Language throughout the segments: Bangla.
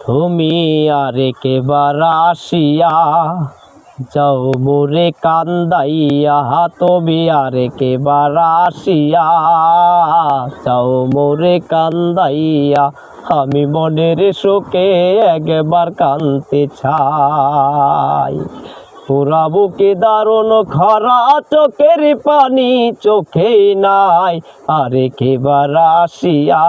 তুমি আর একেবার আসিয়া যাও মোরে কান্দাইয়া, তুমি আর একেবার আসিয়া যাও মোরে কান্দাইয়া, আমি মনের শোকে একবার কানতে চাই। পুরা বুকে দারুণ খরা, চোখের পানি চোখে নাই, আর একেবার আসিয়া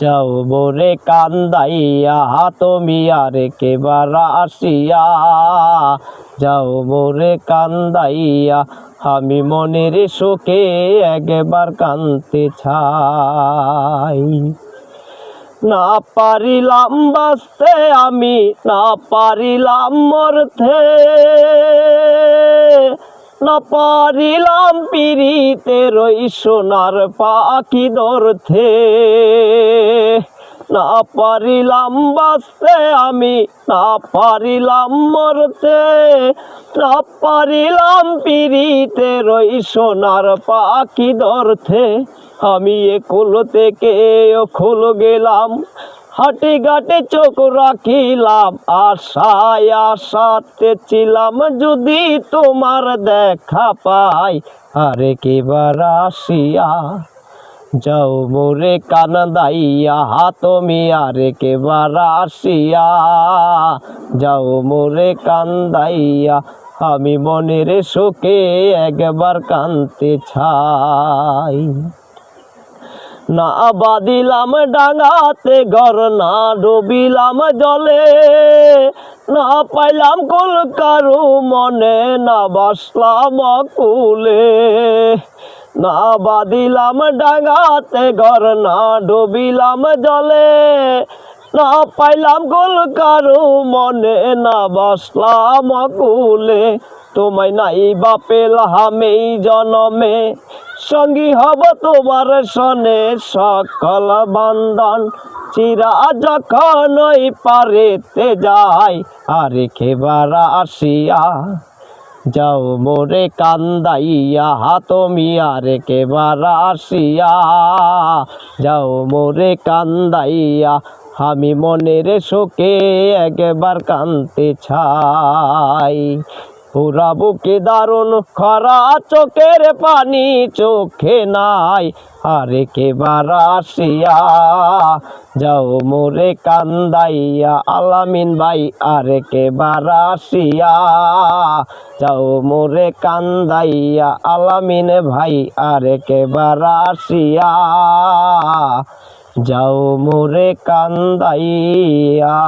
যাও মোরে কান্দাইয়া, তুমি আর কেবার আসিয়া যাও মোরে কান্দাইয়া, আমি মনের শোকে একবার কানতে চাই। না পারিলাম বাঁচতে, আমি না পারিলাম মরতে। না পারিলাম পিড়িতে রই সোনার পাখি ধরতে না পারিলাম বাঁচতে আমি, না পারিলাম মরতে। না পারিলাম পিড়িতে রই সোনার পাখি ধরতে আমি এ কুল থেকে ও খুল গেলাম হাটে ঘাটে চোখ রাখিলাম, আশায় আশাতে ছিলাম, যদি তোমার দেখা পাই। আরে কেবার আসিয়া যাও মোরে কানদাইয়া তুমি আরে কেবার আসিয়া যাও মোরে কান্দাইয়া আমি মনের শোকে একবার কানতে ছাই না বাদিলাম ডাঙাতে, ঘর না ডুবিলাম জলে। না পাইলাম কুল কারু মনে না বসলাম কুলে না বাদিলাম ডাঙাতে, ঘর না ডুবিলাম জলে। না পাইলাম কুল কারু মনে না বসলাম কুলে তোমায় নাই বাপেলাম এই জনমে। সঙ্গী হব তোমার সনে সকল বন্ধন। চিরা যখন ওই পারেতে যায় আর খেবার আসিয়া যাও মোরে কান্দাইয়া, তুমি আর কেবার আসিয়া যাও মোরে কান্দাইয়া, আমি মনের শোকে একবার কানতে ছাই পুরা বুকে দারুণ খরা চোখের পানি চোখে নাই। আরে কেবার আসিয়া, যাও মোরে কান্দাইয়া, আলামিন ভাই, আরে কেবার আসিয়া, যাও মোরে কান্দাইয়া, আলামিন ভাই, আরে কেবার আসিয়া, যাও মোরে কান্দাইয়া।